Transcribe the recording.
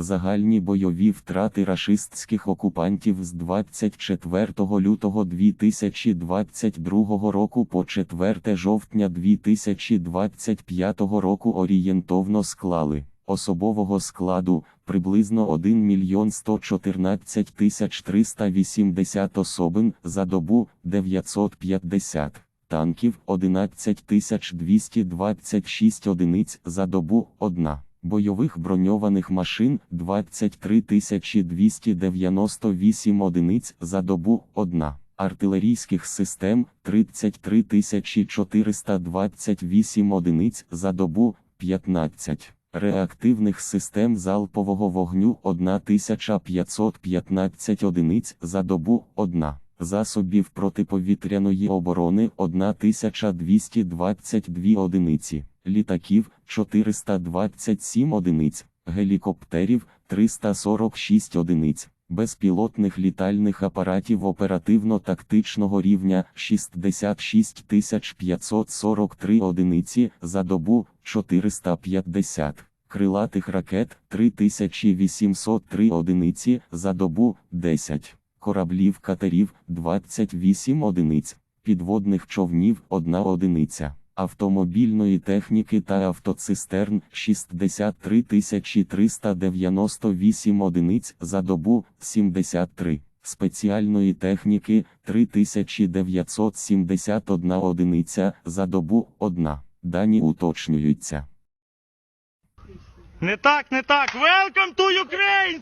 Загальні бойові втрати рашистських окупантів з 24 лютого 2022 року по 4 жовтня 2025 року орієнтовно склали особового складу приблизно 1 мільйон 114 тисяч 380 особин за добу 950 танків 11 226 одиниць за добу 1, бойових броньованих машин 23 298 одиниць за добу 1, артилерійських систем 33 428 одиниць за добу 15. Реактивних систем залпового вогню 1515 одиниць за добу 1 засобів протиповітряної оборони 1222 одиниці, літаків 427 одиниць, гелікоптерів 346 одиниць, безпілотних літальних апаратів оперативно-тактичного рівня 66 543 одиниці за добу 450. Крилатих ракет 3803 одиниці за добу 10 кораблів катерів 28 одиниць, підводних човнів 1 одиниця, автомобільної техніки та автоцистерн 63 398 одиниць за добу 73, спеціальної техніки 3971 одиниця за добу 1. Дані уточнюються. Не так, не так. Welcome to Ukraine!